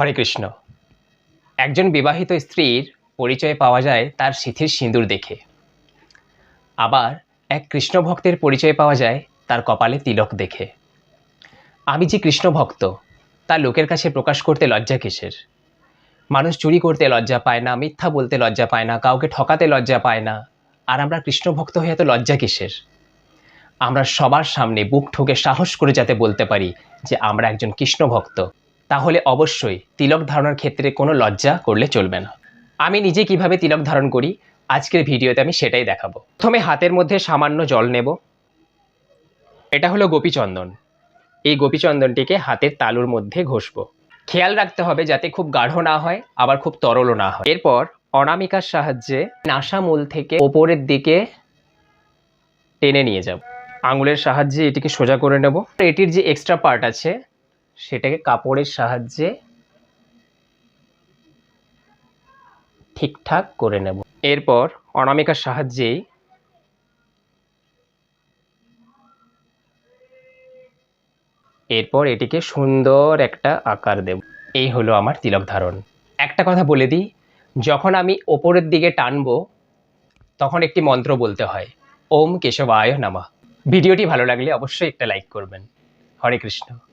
হরে কৃষ্ণ। একজন বিবাহিত স্ত্রীর পরিচয় পাওয়া যায় তার সিথির সিঁদুর দেখে। আবার এক কৃষ্ণ ভক্তের পরিচয় পাওয়া যায় তার কপালে তিলক দেখে। আমি যে কৃষ্ণ ভক্ত তা লোকের কাছে প্রকাশ করতে লজ্জা কিসের? মানুষ চুরি করতে লজ্জা পায় না, মিথ্যা বলতে লজ্জা পায় না, কাউকে ঠকাতে লজ্জা পায় না। আর আমরা কৃষ্ণ ভক্ত হয়ে এত লজ্জা কিসের? আমরা সবার সামনে বুক ঠুকে সাহস করে যাতে বলতে পারি যে আমরা একজন কৃষ্ণ ভক্ত তাহলে অবশ্যই তিলক ধারণের ক্ষেত্রে কোনো লজ্জা করলে চলবে না। আমি নিজে কীভাবে তিলক ধারণ করি, আজকের ভিডিওতে আমি সেটাই দেখাবো। প্রথমে হাতের মধ্যে সামান্য জল নেব। এটা হলো গোপীচন্দন। এই গোপীচন্দনটিকে হাতের তালুর মধ্যে ঘষবো। খেয়াল রাখতে হবে যাতে খুব গাঢ় না হয়, আবার খুব তরলও না হয়। এরপর অনামিকার সাহায্যে নাসা মূল থেকে ওপরের দিকে টেনে নিয়ে যাব। আঙুলের সাহায্যে এটিকে সোজা করে নেব। এটির যে এক্সট্রা পার্ট আছে সেটাকে কাপড়ের সাহায্যে ঠিকঠাক করে নেব। এরপর অনামিকার সাহায্যেই এরপর এটিকে সুন্দর একটা আকার দেব। এই হলো আমার তিলক ধারণ। একটা কথা বলে দিই, যখন আমি ওপরের দিকে টানবো, তখন একটি মন্ত্র বলতে হয়, ওম কেশব কেশবায় নামা। ভিডিওটি ভালো লাগলে অবশ্যই একটা লাইক করবেন। হরে কৃষ্ণ।